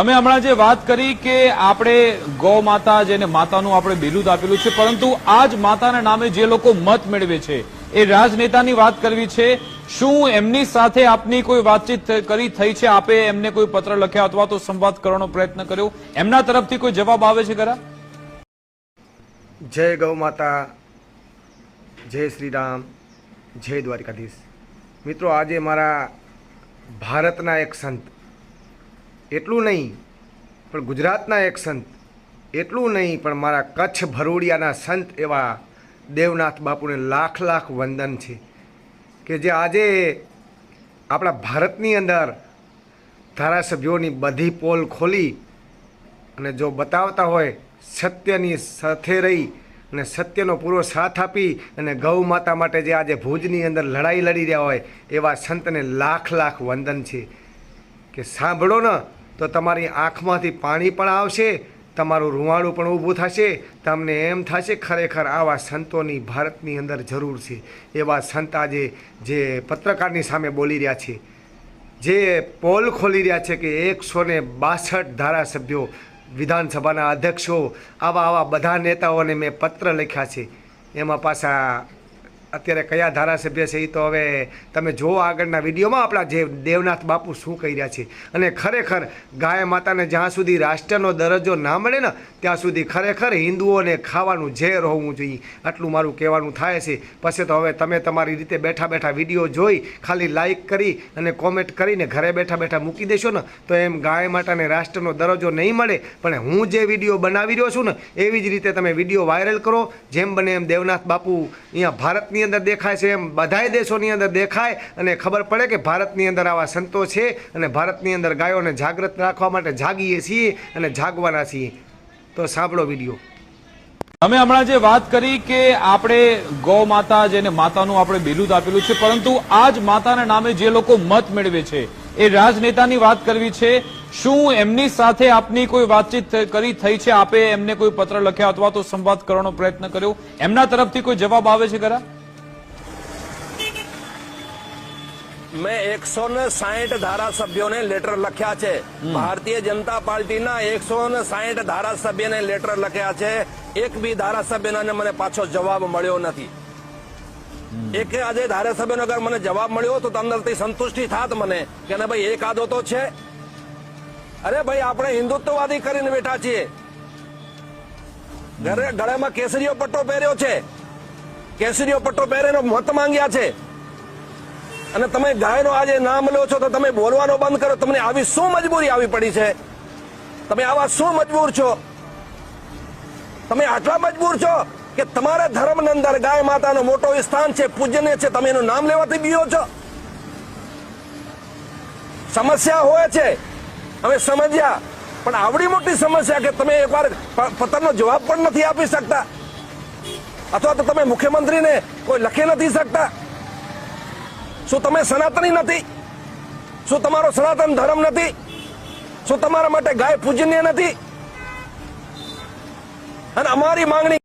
તમે હમણાં જે વાત કરી કે આપણે ગૌ માતા જેને માતાનું આપણે બિરુદ આપેલું છે, પરંતુ આ જ માતાના નામે જે લોકો મત મેળવે છે, એ રાજનેતાની વાત કરવી છે. શું એમની સાથે આપની કોઈ વાતચીત કરી થઈ છે? આપે એમને કોઈ પત્ર લખ્યા અથવા તો સંવાદ કરવાનો પ્રયત્ન કર્યો? એમના તરફથી કોઈ જવાબ આવે છે ખરા? જય ગૌ માતા, જય શ્રી રામ, જય દ્વારકાધીશ. મિત્રો, આજે મારા ભારતના એક સંત એટલું નહીં, પણ ગુજરાતના એક સંત. એટલું નહીં, પણ મારા કચ્છ ભરૂડિયાના સંત એવા દેવનાથ બાપુને લાખ લાખ વંદન છે કે જે આજે આપણા ભારતની અંદર ધારાસભ્યોની બધી પોલ ખોલી અને જો બતાવતા હોય, સત્યની સાથે રહી અને સત્યનો પૂરો સાથ આપી અને ગૌ માતા માટે જે આજે ભુજની અંદર લડાઈ લડી રહ્યા હોય, એવા સંતને લાખ લાખ વંદન છે. કે સાંભળો ને તો તમારી આંખમાંથી પાણી પણ આવશે, તમારું રૂવાણું પણ ઊભું થશે. તમને એમ થશે, ખરેખર આવા સંતોની ભારતની અંદર જરૂર છે. એવા સંત આજે જે પત્રકારની સામે બોલી રહ્યા છે. જે પોલ ખોલી રહ્યા છે કે એકસો ને બાસઠ ધારાસભ્યો વિધાનસભાના અધ્યક્ષો, આવા આવા બધા નેતાઓને મેં પત્ર લખ્યા છે. એમાં પાછા અત્યારે કયા ધારાસભ્ય છે એ તો હવે તમે જુઓ આગળના વિડીયોમાં આપણા જે દેવનાથ બાપુ શું કહી રહ્યા છે. અને ખરેખર ગાય માતાને જ્યાં સુધી રાષ્ટ્રનો દરજ્જો ના મળે ને, ત્યાં સુધી ખરેખર હિન્દુઓને ખાવાનું ઝેર હોવું જોઈએ. આટલું મારું કહેવાનું થાય છે. પછી તો હવે તમે તમારી રીતે બેઠા બેઠા વીડિયો જોઈ, ખાલી લાઈક કરી અને કોમેન્ટ કરીને ઘરે બેઠા બેઠા મૂકી દેશો ને, તો એમ ગાય માતાને રાષ્ટ્રનો દરજ્જો નહીં મળે. પણ હું જે વીડિયો બનાવી રહ્યો છું ને, એવી જ રીતે તમે વીડિયો વાયરલ કરો. જેમ બને એમ દેવનાથ બાપુ અહીંયા ભારતની અંદર દેખાય છે એમ બધાય દેશોની અંદર દેખાય અને ખબર પડે કે ભારતની અંદર આવા સંતો છે અને ભારતની અંદર ગાયોને જાગૃત રાખવા માટે જાગીએ છીએ અને જાગવાના છીએ. તો સાંભળો વીડિયો. અમે હમણાં જે વાત કરી કે આપણે ગૌ માતા જેને માતાનું આપણે બિરુદ આપેલું છે, પરંતુ આ જ માતાના નામે જે લોકો મત મેળવે છે, એ રાજનેતાની વાત કરવી છે. શું એમની સાથે આપની કોઈ વાતચીત કરી થઈ છે? આપે એમને કોઈ પત્ર લખ્યા અથવા તો સંવાદ કરવાનો પ્રયત્ન કર્યો? એમના તરફથી કોઈ જવાબ આવે છે ખરા? મેં એકસો ને સાહીઠ ધારાસભ્યોને લેટર લખ્યા છે. ભારતીય જનતા પાર્ટીના એકસો ને સાહીઠ ધારાસભ્યને લેટર લખ્યા છે. એક બી ધારાસભ્યના મને પાછો જવાબ મળ્યો નથી. એક આજે ધારાસભ્યનો અગર મને જવાબ મળ્યો તો અંદરથી સંતુષ્ટિ થાત મને. કે ને ભાઈ એકાદો તો છે. અરે ભાઈ આપણે હિન્દુત્વવાદી કરીને બેઠા છીએ. ઘરે ગળામાં કેસરીયો પટ્ટો પહેર્યો છે. કેસરીયો પટ્ટો પહેરીને મત માંગ્યા છે. અને તમે ગાયનો આજે નામ લો છો તો તમે બોલવાનો બંધ કરો. તમને આવી શું મજબૂરી આવી પડી છે? તમે આવા શું મજબૂર છો? તમે આટલા મજબૂર છો કે તમારા ધર્મની અંદર ગાય માતાનો મોટો સ્થાન છે પૂજ્યને છે, તમે એનું નામ લેવાથી બીઓ છો? સમસ્યા હોય છે. અમે સમજ્યા. પણ આવડી મોટી સમસ્યા કે તમે એકવાર પત્રનો જવાબ પણ નથી આપી શકતા. અથવા તો તમે મુખ્યમંત્રીને કોઈ લખી નથી શકતા. શું તમે સનાતની નથી. શું તમારો સનાતન ધર્મ નથી. શું તમારા માટે ગાય પૂજનીય નથી. અને અમારી માંગણી